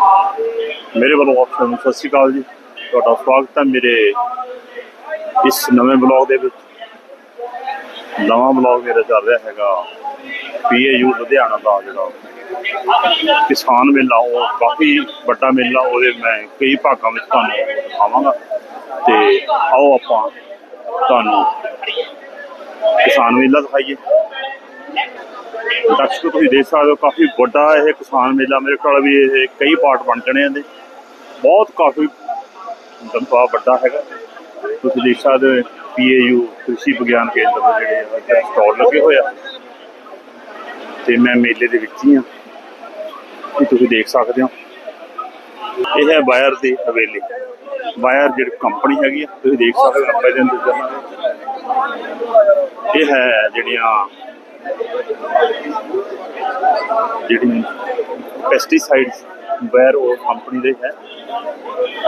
ਮੇਰੇ ਵੱਲੋਂ ਆਪ ਨੂੰ ਸਤਿ ਸ਼੍ਰੀ ਅਕਾਲ ਜੀ। ਤੁਹਾਡਾ ਸਵਾਗਤ ਹੈ ਮੇਰੇ ਇਸ ਨਵੇਂ ਬਲੌਗ ਦੇ ਵਿੱਚ। ਨਵਾਂ ਬਲੌਗ ਮੇਰਾ ਚੱਲ ਰਿਹਾ ਹੈਗਾ ਪੀਏਯੂ ਲੁਧਿਆਣਾ ਦਾ ਜਿਹੜਾ ਕਿਸਾਨ ਮੇਲਾ, ਉਹ ਕਾਫੀ ਵੱਡਾ ਮੇਲਾ, ਉਹਦੇ ਮੈਂ ਕਈ ਭਾਗਾਂ ਵਿੱਚ ਤੁਹਾਨੂੰ ਦਿਖਾਵਾਂਗਾ। ਤੇ ਆਓ ਆਪਾਂ ਤੁਹਾਨੂੰ ਕਿਸਾਨ ਮੇਲਾ ਦਿਖਾਈਏ। ਦਰਸ਼ਕੋ ਤੁਸੀਂ ਦੇਖ ਸਕਦੇ ਹੋ, ਕਾਫੀ ਵੱਡਾ ਇਹ ਕਿਸਾਨ ਮੇਲਾ ਮੇਰੇ ਕੋਲ ਵੀ ਇਹ ਕਈ ਪਾਰਟ ਬਣ ਜਣੇ ਇਹਦੇ। ਬਹੁਤ ਕਾਫੀ ਲੰਬਾ ਵੱਡਾ ਹੈਗਾ। ਤੁਸੀਂ ਦੇਖ ਸਕਦੇ ਹੋ, ਪੀਏਯੂ, ਕ੍ਰਿਸ਼ੀ ਵਿਗਿਆਨ ਕੇਂਦਰ ਦੇ ਜਿਹੜੇ ਸਟਾਲ ਲੱਗੇ ਹੋਇਆ ਤੇ ਮੈਂ ਮੇਲੇ ਦੇ ਵਿੱਚ ਹੀ ਆ। ਇਹ ਤੁਸੀਂ ਦੇਖ ਸਕਦੇ ਹੋ। ਇਹ ਹੈ ਬਾਇਰ ਦੀ ਹਵੇਲੀ। ਬਾਇਰ ਜਿਹੜੀ ਕੰਪਨੀ ਹੈਗੀ ਆ, ਤੁਸੀਂ ਦੇਖ ਸਕਦੇ ਹੋ ਆਪਾਂ ਇਹਦੇ ਅੰਦਰ ਇਹ ਹੈ ਜਿਹੜੀਆਂ ਜਿਹੜੀ ਪੈਸਟੀਸਾਈਡਸ ਵੈਰ ਉਹ ਕੰਪਨੀ ਦੇ ਹੈ।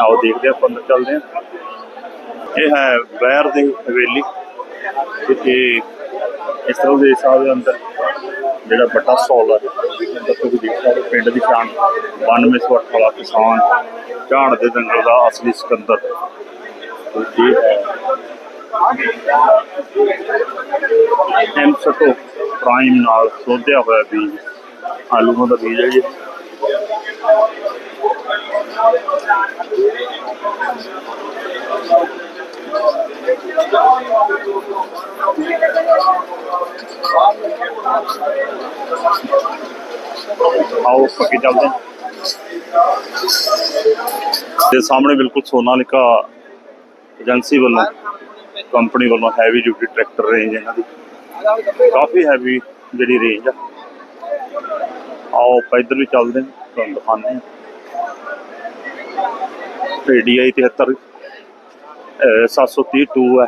ਆਓ ਦੇਖਦੇ ਆਪਾਂ ਅੰਦਰ ਚੱਲਦੇ ਹਾਂ। ਇਹ ਹੈ ਵੈਰ ਦੀ ਹਵੇਲੀ। ਤੇ ਇਸ ਤਰ੍ਹਾਂ ਦੇ ਹਿਸਾਬ ਦੇ ਅੰਦਰ ਜਿਹੜਾ ਵੱਡਾ ਸਟਾਲ ਹੈ ਅੰਦਰ ਤੁਸੀਂ ਦੇਖ ਸਕਦੇ ਪਿੰਡ ਦੀ ਸ਼ਾਨ 92 ਸੌ ਅੱਠ ਵਾਲਾ ਕਿਸਾਨ, ਝਾੜ ਦੇ ਦੰਗਲ ਦਾ ਅਸਲੀ ਸਿਕੰਦਰ। ਤੇ ਇਹ ਹੈ ਐਮਸਟੋ ਪ੍ਰਾਈਮ ਨਾਲ ਸੋਧਿਆ ਹੋਇਆ ਬੀਜ ਆਲੂਆਂ ਦਾ ਬੀਜ ਹੈ ਜੀ। ਆਓ ਪੱਕੇ ਚੱਲਦੇ ਤੇ ਸਾਹਮਣੇ ਬਿਲਕੁਲ ਸੋਨਾਲਿਕਾ ਏਜੰਸੀ ਵੱਲੋਂ ਕੰਪਨੀ ਵੱਲੋਂ ਹੈਵੀ ਡਿਊਟੀ ਟਰੈਕਟਰ ਰੇਂਜ ਇਹਨਾਂ ਦੀ। ਕਾਫੀ ਹੈਵੀ ਜਿਹੜੀ ਰੇਂਜ ਆ। ਆਓ ਆਪਾਂ ਵੀ ਚੱਲਦੇ ਹਾਂ, ਤੁਹਾਨੂੰ ਦਿਖਾਉਂਦੇ ਹਾਂ। ADI 73 ਅਹ 730 2 ਹੈ।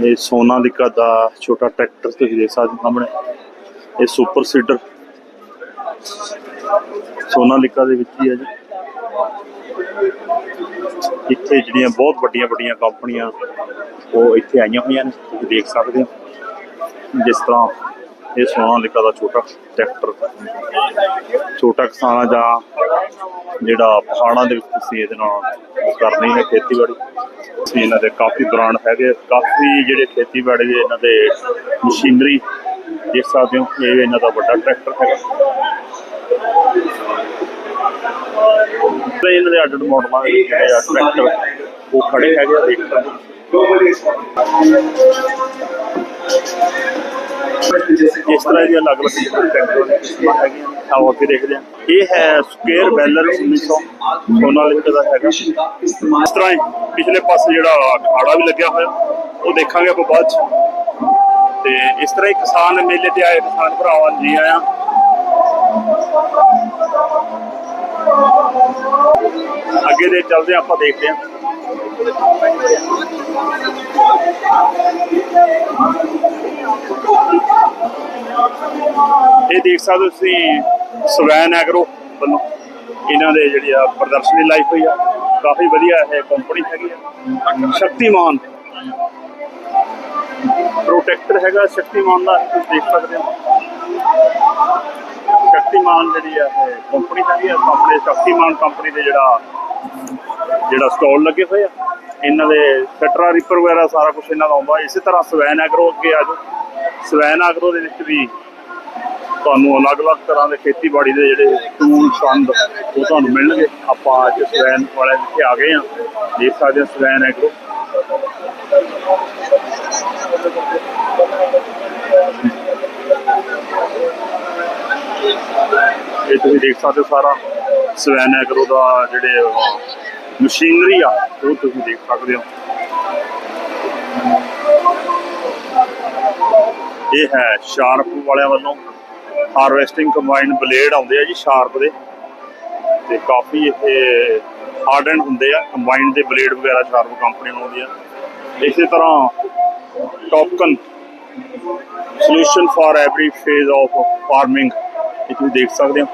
ਇਹ ਸੋਨਾਲਿਕਾ ਦਾ ਛੋਟਾ ਟਰੈਕਟਰ ਤੁਸੀਂ ਦੇਖ ਸਕਦੇ ਸਾਹਮਣੇ। ਇਹ ਸੁਪਰ ਸੀਡਰ ਸੋਨਾਲਿਕਾ ਦੇ ਵਿੱਚ ਹੀ ਹੈ ਜੀ। ਇੱਥੇ ਜਿਹੜੀਆਂ ਬਹੁਤ ਵੱਡੀਆਂ ਵੱਡੀਆਂ ਕੰਪਨੀਆਂ ਉਹ ਇੱਥੇ ਆਈਆਂ ਹੋਈਆਂ ਨੇ, ਤੁਸੀਂ ਦੇਖ ਸਕਦੇ ਹੋ। ਜਿਸ ਤਰ੍ਹਾਂ ਇਹ ਸੋਨਾਲਿਕਾ ਦਾ ਛੋਟਾ ਟਰੈਕਟਰ, ਛੋਟਾ ਕਿਸਾਨ ਜਾਂ ਜਿਹੜਾ ਪਹਾੜਾਂ ਦੇ ਵਿੱਚ ਤੁਸੀਂ ਇਹਦੇ ਨਾਲ ਕਰਨੀ ਹੈ ਖੇਤੀਬਾੜੀ। ਤੁਸੀਂ ਇਹਨਾਂ ਦੇ ਕਾਫੀ ਬ੍ਰਾਂਡ ਹੈਗੇ, ਕਾਫੀ ਜਿਹੜੇ ਖੇਤੀਬਾੜੀ ਦੇ ਇਹਨਾਂ ਦੇ ਮਸ਼ੀਨਰੀ ਦੇਖ ਸਕਦੇ ਹੋ, ਇਹ ਇਹਨਾਂ ਦਾ ਵੱਡਾ ਟਰੈਕਟਰ ਹੈਗਾ। ਇਹਨਾਂ ਦੇ ਅੱਡ ਮਾਡਲਾਂ ਦੇ ਜਿਹੜੇ ਆ ਟਰੈਕਟਰ ਉਹ ਖੜੇ ਹੈਗੇ ਆ ਦੇਖ ਸਕਦੇ ਇਸ ਤਰ੍ਹਾਂ ਦੀ ਅਲੱਗ ਅਲੱਗ ਟਰੈਕਟਰ ਦੀਆਂ ਕਿਸਮਾਂ ਹੈਗੀਆਂ, ਆਓ ਅੱਗੇ ਦੇਖਦੇ ਹਾਂ। ਇਹ ਹੈ ਸਕੁਅਰ ਬੈਲਰ 1900 ਸੋਨਾਲਿਕਾ ਦਾ ਹੈਗਾ। ਇਸ ਤਰ੍ਹਾਂ ਹੀ ਪਿਛਲੇ ਪਾਸੇ ਜਿਹੜਾ ਅਖਾੜਾ ਵੀ ਲੱਗਿਆ ਹੋਇਆ, ਉਹ ਦੇਖਾਂਗੇ ਆਪਾਂ ਬਾਅਦ ਚ। ਤੇ ਇਸ ਤਰ੍ਹਾਂ ਹੀ ਕਿਸਾਨ ਮੇਲੇ ਤੇ ਆਏ ਕਿਸਾਨ ਭਰਾਵਾਂ, ਜੀ ਆਇਆਂ। ਅੱਗੇ ਦੇ ਚੱਲਦੇ ਹਾਂ, ਆਪਾਂ ਦੇਖਦੇ ਹਾਂ। ਇਹ ਦੇਖ ਸਕਦੇ ਤੁਸੀਂ ਸਵੈਨ ਐਗਰੋ ਵੱਲੋਂ ਇਹਨਾਂ ਦੇ ਜਿਹੜੀ ਆ ਪ੍ਰਦਰਸ਼ਨੀ ਲਾਈ ਹੋਈ ਆ। ਕਾਫੀ ਵਧੀਆ ਇਹ ਕੰਪਨੀ ਹੈਗੀ ਆ। ਸ਼ਕਤੀਮਾਨ। ਪ੍ਰੋਟੈਕਟਰ ਹੈਗਾ ਸ਼ਕਤੀਮਾਨ ਦਾ ਤੁਸੀਂ ਦੇਖ ਸਕਦੇ ਹੋ। ਸ਼ਕਤੀਮਾਨ ਜਿਹੜੀ ਆ ਇਹ ਕੰਪਨੀ ਹੈਗੀ ਆ ਸਾਹਮਣੇ ਸ਼ਕਤੀਮਾਨ ਕੰਪਨੀ ਦੇ ਜਿਹੜਾ ਜਿਹੜਾ ਸਟਾਲ ਲੱਗੇ ਹੋਏ ਆ। ਇਹਨਾਂ ਦੇ ਸਟਰਾ ਰਿਪਰ ਵਗੈਰਾ ਸਾਰਾ ਕੁਝ ਇਹਨਾਂ ਦਾ ਆਉਂਦਾ। ਇਸੇ ਤਰ੍ਹਾਂ ਸਵੈਨ ਐਗਰੋ ਅੱਗੇ ਆ ਜਾਓ। ਸਵੈਨ ਐਗਰੋ ਦੇ ਵਿੱਚ ਵੀ ਤੁਹਾਨੂੰ ਅਲੱਗ-ਅਲੱਗ ਤਰ੍ਹਾਂ ਦੇ ਖੇਤੀਬਾੜੀ ਦੇ ਜਿਹੜੇ ਟੂਲ ਸੰਦ ਉਹ ਤੁਹਾਨੂੰ ਮਿਲਣਗੇ। ਆਪਾਂ ਅੱਜ ਸਵੈਨ ਵਾਲੇ ਇੱਥੇ ਆ ਗਏ ਆ। ਦੇਖ ਸਕਦੇ ਹੋ ਸਵੈਨ ਐਗਰੋ। ਇਹ ਤੁਸੀਂ ਦੇਖ ਸਕਦੇ ਹੋ ਸਾਰਾ ਸਵੈਨ ਐਗਰੋ ਦਾ ਜਿਹੜੇ ਮਸ਼ੀਨਰੀ ਆ, ਉਹ ਤੁਸੀਂ ਦੇਖ ਸਕਦੇ ਹੋ। ਇਹ ਹੈ ਸ਼ਾਰਪ ਵਾਲਿਆਂ ਵੱਲੋਂ ਹਾਰਵੈਸਟਿੰਗ ਕੰਬਾਈਨ ਬਲੇਡ ਆਉਂਦੇ ਆ ਜੀ ਸ਼ਾਰਪ ਦੇ। ਤੇ ਕਾਫੀ ਇਹ ਹਾਰਡਨ ਹੁੰਦੇ ਆ ਕੰਬਾਈਨ ਦੇ ਬਲੇਡ ਵਗੈਰਾ ਸ਼ਾਰਪ ਕੰਪਨੀ ਨੂੰ ਆਉਂਦੀ ਆ। ਇਸੇ ਤਰ੍ਹਾਂ Topcon solution for every phase of farming ਇਹ ਤੁਸੀਂ ਦੇਖ ਸਕਦੇ ਹੋ।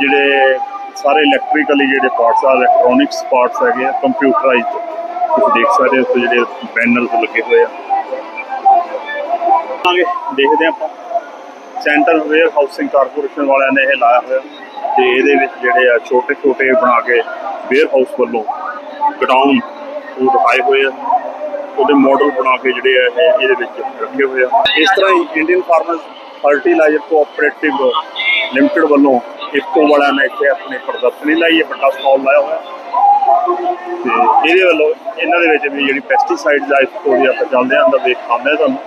ਜਿਹੜੇ ਸਾਰੇ ਇਲੈਕਟ੍ਰੀਕਲੀ ਜਿਹੜੇ ਪਾਰਟਸ ਆ ਇਲੈਕਟ੍ਰੋਨਿਕਸ ਪਾਰਟਸ ਹੈਗੇ ਆ ਕੰਪਿਊਟਰਾਈਜ਼ਡ ਤੁਸੀਂ ਦੇਖ ਸਕਦੇ ਹੋ ਜਿਹੜੇ ਬੈਨਰਸ ਲੱਗੇ ਹੋਏ ਆ। ਆਗੇ ਦੇਖਦੇ ਹਾਂ ਆਪਾਂ। ਸੈਂਟਰ ਵੇਅਰ ਹਾਊਸਿੰਗ ਕਾਰਪੋਰੇਸ਼ਨ ਵਾਲਿਆਂ ਨੇ ਇਹ ਲਾਇਆ ਹੋਇਆ। ਤੇ ਇਹਦੇ ਵਿੱਚ ਜਿਹੜੇ ਆ ਛੋਟੇ ਛੋਟੇ ਬਣਾ ਕੇ ਵੇਅਰ ਹਾਊਸ ਵੱਲੋਂ ਗਡਾਊਨ ਉਹ ਦਿਖਾਏ ਹੋਏ ਆ। ਉਹਦੇ ਮਾਡਲ ਬਣਾ ਕੇ ਜਿਹੜੇ ਆ ਇਹ ਇਹਦੇ ਵਿੱਚ ਰੱਖੇ ਹੋਏ ਆ। ਇਸ ਤਰ੍ਹਾਂ ਹੀ Indian farmers fertiliser cooperative limited ਵੱਲੋਂ ਇੱਕੋ ਵਾਲਿਆਂ ਨੇ ਇੱਥੇ ਆਪਣੀ ਪ੍ਰਦਰਸ਼ਨੀ ਲਾਈ ਹੈ ਵੱਡਾ ਸਟਾਲ ਲਾਇਆ ਹੋਇਆ। ਤੇ ਇਹਦੇ ਵੱਲੋਂ ਇਹਨਾਂ ਦੇ ਵਿੱਚ ਵੀ ਜਿਹੜੀ ਪੈਸਟੀਸਾਈਡ ਦਾ ਇਫਕੋ ਵੀ ਆਪਾਂ ਚੱਲਦੇ ਆਂ ਅੰਦਰ ਦੇਖ ਖਾਂਦੇ ਆ ਤੁਹਾਨੂੰ।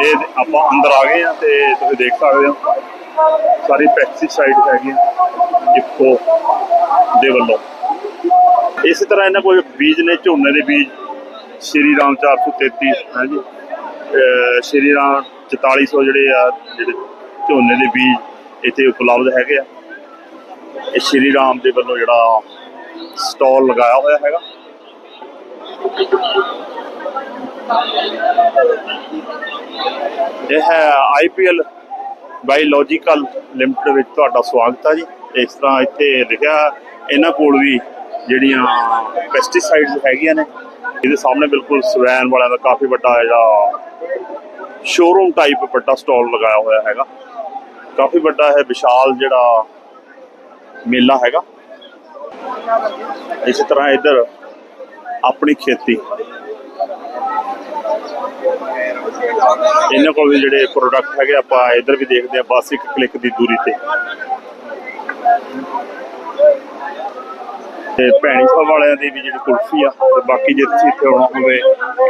ਇਹ ਆਪਾਂ ਅੰਦਰ ਆ ਗਏ ਆ ਤੇ ਤੁਸੀਂ ਦੇਖ ਸਕਦੇ ਹੋ, ਸਾਰੀ ਪੈਸਟੀਸਾਈਡ ਹੈਗੀਆਂ ਇਫਕੋ ਦੇ ਵੱਲੋਂ। ਇਸੇ ਤਰ੍ਹਾਂ ਇਹਨਾਂ ਕੋਲ ਬੀਜ ਨੇ, ਝੋਨੇ ਦੇ ਬੀਜ, ਸ਼੍ਰੀ ਰਾਮ 433 ਹਾਂਜੀ। ਅਹ ਸ਼੍ਰੀ ਰਾਮ 4400 ਜਿਹੜੇ ਆ, ਜਿਹੜੇ ਝੋਨੇ ਦੇ ਬੀਜ ਇੱਥੇ ਉਪਲਬਧ ਹੈਗੇ ਆ। ਇਹ ਸ਼੍ਰੀ ਰਾਮ ਦੇ ਵੱਲੋਂ ਜਿਹੜਾ ਸਟਾਲ ਲਗਾਇਆ ਹੋਇਆ ਹੈਗਾ। ਇਹ ਹੈ ਆਈਪੀਐਲ ਬਾਇਓਲੋਜੀਕਲ ਲਿਮਟਿਡ ਵਿੱਚ ਤੁਹਾਡਾ ਸਵਾਗਤ ਹੈ ਜੀ। ਇਸ ਤਰ੍ਹਾਂ ਇੱਥੇ ਲਿਖਿਆ, ਇਹਨਾਂ ਕੋਲ ਵੀ ਜਿਹੜੀਆਂ ਪੈਸਟੀਸਾਈਡਸ ਹੈਗੀਆਂ ਨੇ, ਇਹਦੇ ਸਾਹਮਣੇ ਬਿਲਕੁਲ ਸਵੈਨ ਵਾਲਿਆਂ ਦਾ ਕਾਫੀ ਵੱਡਾ ਜਿਹੜਾ ਸ਼ੋਰੂਮ ਟਾਈਪ ਵੱਡਾ ਸਟਾਲ ਲਗਾਇਆ ਹੋਇਆ ਹੈਗਾ। ਕਾਫੀ ਵੱਡਾ ਹੈ ਵਿਸ਼ਾਲ ਜਿਹੜਾ ਮੇਲਾ ਹੈਗਾ। ਇਸੇ ਤਰ੍ਹਾਂ ਇੱਧਰ ਆਪਣੀ ਖੇਤੀ। ਇਹਨਾਂ ਕੋਲ ਵੀ ਜਿਹੜੇ ਪ੍ਰੋਡਕਟ ਹੈਗੇ, ਆਪਾਂ ਇੱਧਰ ਵੀ ਦੇਖਦੇ ਆ ਬਸ ਇੱਕ ਕਲਿੱਕ ਦੀ ਦੂਰੀ ਤੇ। ਤੇ ਭੈਣੀ ਸਾਹਿਬ ਵਾਲਿਆਂ ਦੀ ਵੀ ਜਿਹੜੀ ਕੁਲਫੀ ਆ, ਤੇ ਬਾਕੀ ਜੇ ਤੁਸੀਂ ਇੱਥੇ ਆਉਣਾ ਹੋਵੇ,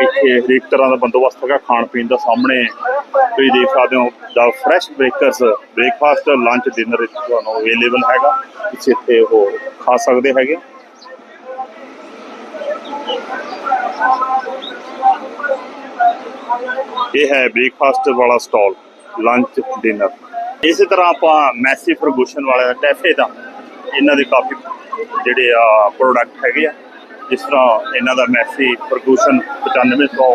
ਇੱਥੇ ਹਰੇਕ ਤਰ੍ਹਾਂ ਦਾ ਬੰਦੋਬਸਤ ਹੈਗਾ ਖਾਣ ਪੀਣ ਦਾ ਸਾਹਮਣੇ। ਤੁਸੀਂ ਦੇਖ ਸਕਦੇ ਹੋ the fresh breakers breakfast lunch dinner ਇੱਥੇ ਤੁਹਾਨੂੰ ਅਵੇਲੇਬਲ ਹੈਗਾ। ਤੁਸੀਂ ਇੱਥੇ ਉਹ ਖਾ ਸਕਦੇ ਹੈਗੇ। ਇਹ ਹੈ ਬ੍ਰੇਕਫਾਸਟ ਵਾਲਾ ਸਟਾਲ ਲੰਚ ਡਿਨਰ ਇਸੇ ਤਰ੍ਹਾਂ ਆਪਾਂ ਮੈਸੀ ਫਰਗੂਸ਼ਨ ਵਾਲੇ ਦਾ ਕੈਫੇ ਦਾ ਇਹਨਾਂ ਦੇ ਕਾਫੀ ਜਿਹੜੇ ਆ ਪ੍ਰੋਡਕਟ ਹੈਗੇ ਆ, ਜਿਸ ਤਰ੍ਹਾਂ ਇਹਨਾਂ ਦਾ ਮੈਸੀ ਫਰਗੂਸ਼ਨ 9500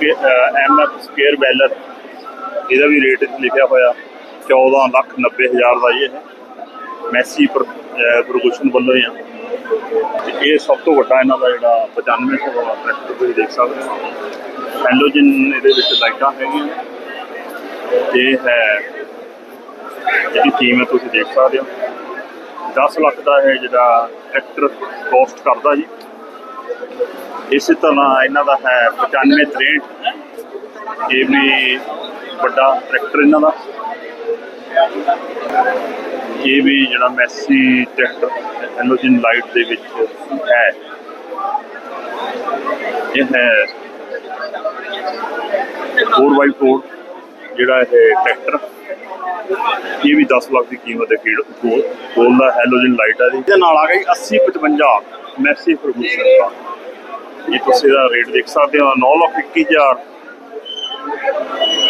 ਤੇ ਐਮਐਫ ਸਕੁਅਰ ਬੈਲਰ ਇਹਦਾ ਵੀ ਰੇਟ ਲਿਖਿਆ ਹੋਇਆ 14 ਲੱਖ 90 ਹਜ਼ਾਰ ਦਾ ਇਹ ਹੈ ਮੈਸੀ ਫਰ- ਅਹ ਵੱਲੋਂ ਹੀ ਆ। ਤੇ ਇਹ ਸਭ ਤੋਂ ਵੱਡਾ ਇਹਨਾਂ ਦਾ ਜਿਹੜਾ 9500 ਵਾਲਾ ਟਰੈਕਟਰ ਤੁਸੀਂ ਦੇਖ ਸਕਦੇ ਹੋ। ਹੈਲੋਜਨ ਇਹਦੇ ਵਿੱਚ ਲਾਈਟਾਂ ਹੈਗੀਆਂ ਇਹ ਹੈ ਇਹਦੀ ਕੀਮਤ ਤੁਸੀਂ ਦੇਖ ਸਕਦੇ ਹੋ। 10 ਲੱਖ ਦਾ ਹੈ ਜਿਹੜਾ ਟਰੈਕਟਰ ਕੋਸਟ ਕਰਦਾ ਜੀ। ਇਸੇ ਤਰ੍ਹਾਂ ਇਹਨਾਂ ਦਾ ਹੈ 95 63 ਇਹ ਵੀ ਵੱਡਾ ਟਰੈਕਟਰ ਇਹਨਾਂ ਦਾ। ਇਹ ਵੀ ਜਿਹੜਾ ਮੈਸੀ ਟਰੈਕਟਰ ਹੈਲੋਜਨ ਲਾਈਟ ਦੇ ਵਿੱਚ ਹੈ। ਇਹ ਹੈ 4x4 ਜਿਹੜਾ ਇਹ ਟਰੈਕਟਰ ਇਹ ਵੀ 10 ਲੱਖ ਦੀ ਕੀਮਤ ਹੈ ਕੀੜ ਗੋਲ ਦਾ, ਹੈਲੋਜਨ ਲਾਈਟ ਹੈ ਇਹਦੇ ਨਾਲ ਆ ਗਈ 80 55 ਮੈਸੀ ਫਰਗੂਸਨ ਦਾ। ਇਹ ਤੁਸੀਂ ਇਹਦਾ ਰੇਟ ਦੇਖ ਸਕਦੇ ਹੋ 9 ਲੱਖ 21000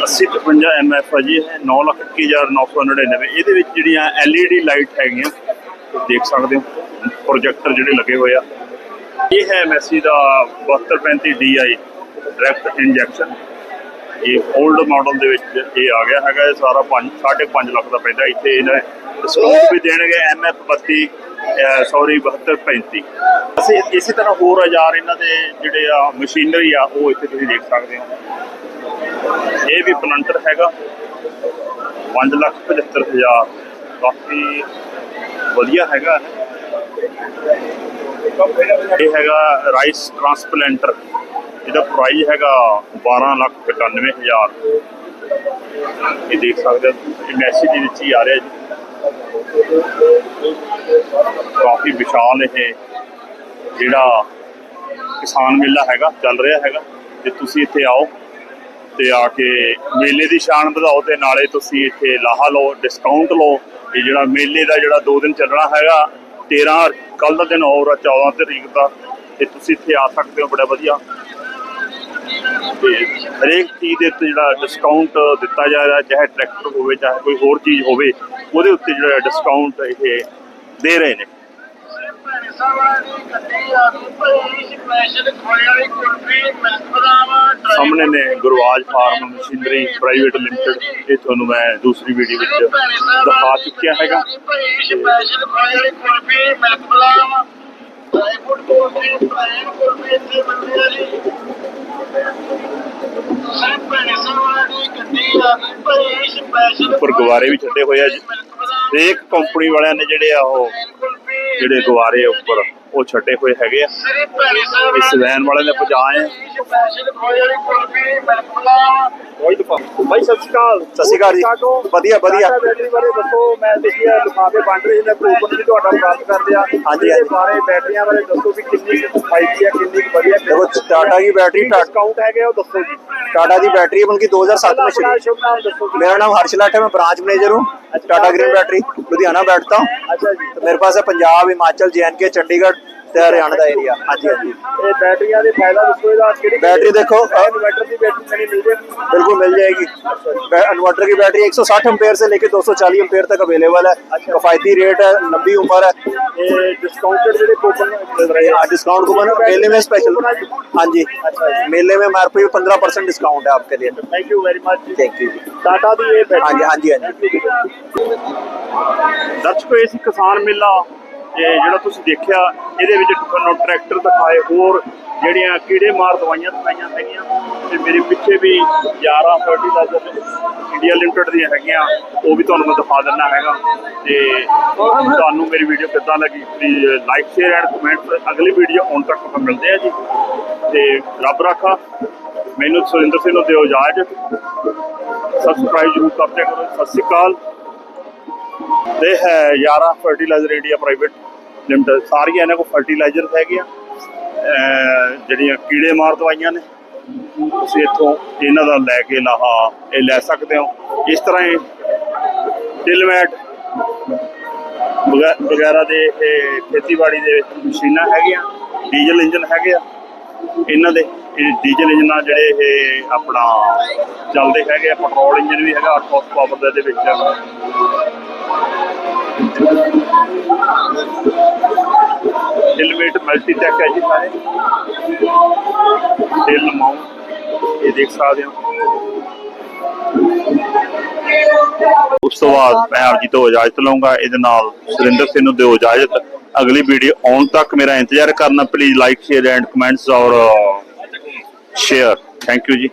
80 55 ਐਮਐਫ ਹੈ ਜੀ 9 ਲੱਖ 21999 ਇਹਦੇ ਵਿੱਚ ਜਿਹੜੀਆਂ LED ਲਾਈਟ ਹੈਗੀਆਂ ਦੇਖ ਸਕਦੇ ਹੋ, ਪ੍ਰੋਜੈਕਟਰ ਜਿਹੜੇ ਲੱਗੇ ਹੋਏ ਆ। ਇਹ ਹੈ ਮੈਸੀ ਦਾ 7235 DI ਡਾਇਰੈਕਟ ਇੰਜੈਕਸ਼ਨ। ਇਹ 올ਡ ਮਾਡਲ ਦੇ ਵਿੱਚ ਇਹ ਆ ਗਿਆ ਹੈਗਾ, ਇਹ ਸਾਰਾ 5 5.5 ਲੱਖ ਦਾ ਪੈਂਦਾ, ਇੱਥੇ ਇਹਨਾਂ ਡਿਸਕਾਊਂਟ ਵੀ ਦੇਣਗੇ ਐਮਐਫ 32 ਸੌਰੀ 7235 ਅਸੀਂ ਇਸੇ ਤਰ੍ਹਾਂ ਹੋਰ ਹਜ਼ਾਰ ਇਹਨਾਂ ਦੇ ਜਿਹੜੇ ਆ ਮਸ਼ੀਨਰੀ ਆ, ਉਹ ਇੱਥੇ ਤੁਸੀਂ ਦੇਖ ਸਕਦੇ ਹੋ। ਇਹ ਵੀ ਪਲੰਟਰ ਹੈਗਾ 5 ਲੱਖ 75 ਹਜ਼ਾਰ। ਕਾਫੀ ਵਧੀਆ ਹੈਗਾ ਇਹ। ਹੈਗਾ ਰਾਈਸ ਟ੍ਰਾਂਸਪਲੈਂਟਰ ਇਹਦਾ ਪ੍ਰਾਈਸ ਹੈਗਾ 12 ਲੱਖ 95 ਹਜ਼ਾਰ। ਇਹ ਦੇਖ ਸਕਦੇ ਹੋ ਇਹ ਮੈਸੇਜ ਦੇ ਵਿੱਚ ਹੀ ਆ ਰਿਹਾ ਜੀ। ਕਾਫੀ ਵਿਸ਼ਾਲ ਇਹ ਜਿਹੜਾ ਕਿਸਾਨ ਮੇਲਾ ਹੈਗਾ, ਚੱਲ ਰਿਹਾ ਹੈਗਾ। ਤੇ ਤੁਸੀਂ ਇੱਥੇ ਆਓ ਤੇ ਆ ਕੇ ਮੇਲੇ ਦੀ ਸ਼ਾਨ ਵਧਾਓ ਤੇ ਨਾਲੇ ਤੁਸੀਂ ਇੱਥੇ ਲਾਹਾ ਲਓ ਡਿਸਕਾਊਂਟ ਲਓ। ਇਹ ਜਿਹੜਾ ਮੇਲੇ ਦਾ ਜਿਹੜਾ 2 ਦਿਨ ਚੱਲਣਾ ਹੈਗਾ 13 ਕੱਲ ਦਾ ਦਿਨ ਹੋਰ ਆ 14 ਤਰੀਕ ਦਾ। ਤੇ ਤੁਸੀਂ ਇੱਥੇ ਆ ਸਕਦੇ ਹੋ, ਬੜਾ ਵਧੀਆ। ਤੇ ਹਰੇਕ ਚੀਜ਼ ਦੇ ਉੱਤੇ ਜਿਹੜਾ ਡਿਸਕਾਊਂਟ ਦਿੱਤਾ ਜਾ ਰਿਹਾ, ਚਾਹੇ ਟਰੈਕਟਰ ਹੋਵੇ, ਚਾਹੇ ਕੋਈ ਹੋਰ ਚੀਜ਼ ਹੋਵੇ, ਉਹਦੇ ਉੱਤੇ ਜਿਹੜਾ ਡਿਸਕਾਊਂਟ ਇਹ ਦੇ ਰਹੇ ਨੇ। ਸਾਹਮਣੇ ਨੇ Gurwaj farm machinery private limited ਇਹ ਤੁਹਾਨੂੰ ਮੈਂ ਦੂਸਰੀ ਵੀਡੀਓ ਵਿੱਚ ਦਿਖਾ ਚੁੱਕਿਆ ਹੈਗਾ। ਸਪੈਸ਼ਲ ਖੋਏ ਵਾਲੀ ਕੁਲਫੀ ਮਿਲਕ ਬਦਾਮ ਉੱਪਰ ਗੁਬਾਰੇ ਵੀ ਛੱਡੇ ਹੋਏ ਆ ਜੀ। ਹਰੇਕ ਕੰਪਨੀ ਵਾਲਿਆਂ ਨੇ ਜਿਹੜੇ ਆ ਉਹ ਜਿਹੜੇ ਗੁਬਾਰੇ ਆ ਉੱਪਰ। ਉਹ ਛੱਡੇ ਹੋਏ ਹੈਗੇ ਆ ਇਸ ਵੈਨ ਵਾਲੇ ਨੇ ਪਹੁੰਚਾਏ ਆ ਭਾਈ ਸਤਿ ਸ਼੍ਰੀ ਅਕਾਲ ਸਤਿ ਸ਼੍ਰੀ ਅਕਾਲ ਜੀ। ਵਧੀਆ, ਵਧੀਆ। ਬੈਟਰੀ ਬਾਰੇ ਦੱਸੋ ਮੈਂ ਦੇਖਿਆ ਲਿਫਾਫੇ ਵੰਡ ਰਹੇ ਨੇ ਕੂਪਨ ਵੀ ਤੁਹਾਡਾ ਪ੍ਰਾਪਤ ਕਰਦੇ ਆ ਹਾਂਜੀ, ਇਹਦੇ ਹਾਂਜੀ। ਬਾਰੇ ਬੈਟਰੀਆਂ ਬਾਰੇ ਦੱਸੋ ਵੀ ਕਿੰਨੀ ਕੁ ਕਿਫਾਇਤੀ ਆ ਕਿੰਨੀ ਕੁ ਵਧੀਆ देखो टाटा की बैटरी टाटा ਡਿਸਕਾਊਂਟ ਹੈਗੇ ਆ ਉਹ ਦੱਸੋ ਜੀ टाटा की बैटरी है बल्कि 2007 में ਆਪਣਾ शुरू ਸ਼ੁਭ ਨਾਮ ਦੱਸੋ ਜੀ मेरा नाम हर्ष लाट है मैं ब्रांच मैनेजर हूँ टाटा ग्रीन बैटरी लुधियाना बैठता हूँ तो मेरे पास है पंजाब हिमाचल जे चंडीगढ़ ते हरियाणा का एरिया हाँ जी हाँ जी ਇਹ ਬੈਟਰੀਆਂ ਦੇ ਫਾਇਦਾ ਦੱਸੋ ਇਹਦਾ ਕਿਹੜੀ बैटरी देखो अ, ਇਨਵਰਟਰ ਦੀ ਬੈਟਰੀ ਮੈਨੂੰ ਮਿਲ ਜਾਏਗੀ बिल्कुल मिल जाएगी बै- इन्वर्टर की बैटरी 160 एम्पेयर से लेकर 240 एम्पेयर तक अवेलेबल है किफायती रेट है लंबी उम्र है ਇਹ ਡਿਸਕਾਊਂਟਡ ਜਿਹੜੇ ਕੂਪਨ ਮਿਲ ਰਹੇ ਆ हाँ डिस्काउंट कूपन मेले में स्पेशल हाँ जी मेले में हमारे पे पंद्रह परसेंट डिस्काउंट है आपके लिए thank you very much thank you जी ਟਾਟਾ ਦੀ ਇਹ ਬੈਟਰੀ हाँ जी हाँ जी हाँ जी ਦਰਸ਼ਕੋ ਇਹ ਸੀ ਕਿਸਾਨ ਜਿਹੜਾ ਤੁਸੀਂ ਦੇਖਿਆ, ਇਹਦੇ ਵਿੱਚ ਤੁਹਾਨੂੰ ਟਰੈਕਟਰ ਦਿਖਾਏ, ਹੋਰ ਜਿਹੜੀਆਂ ਕੀੜੇ ਮਾਰ ਦਵਾਈਆਂ ਦਿਖਾਈਆਂ ਹੈਗੀਆਂ ਤੇ ਮੇਰੇ ਪਿੱਛੇ ਵੀ 11 ਫਰਟੀਲਾਈਜ਼ਰ ਇੰਡੀਆ ਲਿਮਟਿਡ ਦੀਆਂ ਹੈਗੀਆਂ, ਉਹ ਵੀ ਤੁਹਾਨੂੰ ਮੈਂ ਦਿਖਾ ਦਿੰਦਾ ਹੈਗਾ। ਤੇ ਤੁਹਾਨੂੰ ਮੇਰੀ ਵੀਡੀਓ ਕਿੱਦਾਂ ਲੱਗੀ please like share and comment ਅਗਲੀ ਵੀਡੀਓ ਆਉਣ ਤੱਕ ਆਪਾਂ ਮਿਲਦੇ ਆ ਜੀ। ਤੇ ਰੱਬ ਰਾਖਾ, ਮੈਨੂੰ ਸੁਰਿੰਦਰ ਸਿੰਘ ਨੂੰ ਦਿਓ ਇਜਾਜ਼ਤ। ਸਬਸਕ੍ਰਾਈਬ ਜ਼ਰੂਰ ਕਰਦੇ ਕਰੋ ਸਤਿ ਸ਼੍ਰੀ ਅਕਾਲ। ਇਹ ਹੈ ਯਾਰਾ ਫਰਟੀਲਾਈਜ਼ਰ ਇੰਡੀਆ ਪ੍ਰਾਈਵੇਟ ਲਿਮਟਿਡ ਸਾਰੀਆਂ ਇਹਨਾਂ ਕੋਲ ਫਰਟੀਲਾਈਜ਼ਰ ਹੈਗੇ ਆ ਜਿਹੜੀਆਂ ਕੀੜੇ ਮਾਰ ਦਵਾਈਆਂ ਨੇ। ਤੁਸੀਂ ਇੱਥੋਂ ਇਹਨਾਂ ਦਾ ਲੈ ਕੇ ਲਾਹਾ, ਇਹ ਲੈ ਸਕਦੇ ਹੋ। ਇਸ ਤਰ੍ਹਾਂ ਹੀ ਟਿਲਮੈਟ ਵਗੈ- ਵਗੈਰਾ ਦੇ ਇਹ ਖੇਤੀਬਾੜੀ ਦੇ ਵਿੱਚ ਮਸ਼ੀਨਾਂ ਹੈਗੀਆਂ ਡੀਜ਼ਲ ਇੰਜਨ ਹੈਗੇ ਆ। ਇਹਨਾਂ ਦੇ, ਇਹ ਡੀਜ਼ਲ ਇੰਜਨ ਨਾਲ ਜਿਹੜੇ ਇਹ ਆਪਣਾ ਚੱਲਦੇ ਹੈਗੇ ਆ ਪੈਟਰੋਲ ਇੰਜਨ ਵੀ ਹੈਗਾ 8 ਹਾਰਸ ਪਾਵਰ ਦੇ ਵਿੱਚ। ਹੈਲਮੇਟ ਮਲਟੀ ਟੈਕ ਹੈ ਜੀ ਸਾਰੇ। ਟੇਲ ਮਾਊਂਟ ਇਹ ਦੇਖ ਸਕਦੇ ਹੋ। ਉਸ ਤੋਂ ਬਾਅਦ ਮੈਂ ਆਪ ਜੀ ਤੋਂ ਇਜਾਜ਼ਤ ਲਵਾਂਗਾ ਇਹਦੇ ਨਾਲ ਸੁਰਿੰਦਰ ਸਿੰਘ ਨੂੰ ਦਿਓ ਇਜਾਜ਼ਤ। ਅਗਲੀ ਵੀਡੀਓ ਆਉਣ ਤੱਕ ਮੇਰਾ ਇੰਤਜ਼ਾਰ ਕਰਨਾ। Please like share and comments ਔਰ ਸ਼ੇਅਰ ਥੈਂਕ ਯੂ ਜੀ।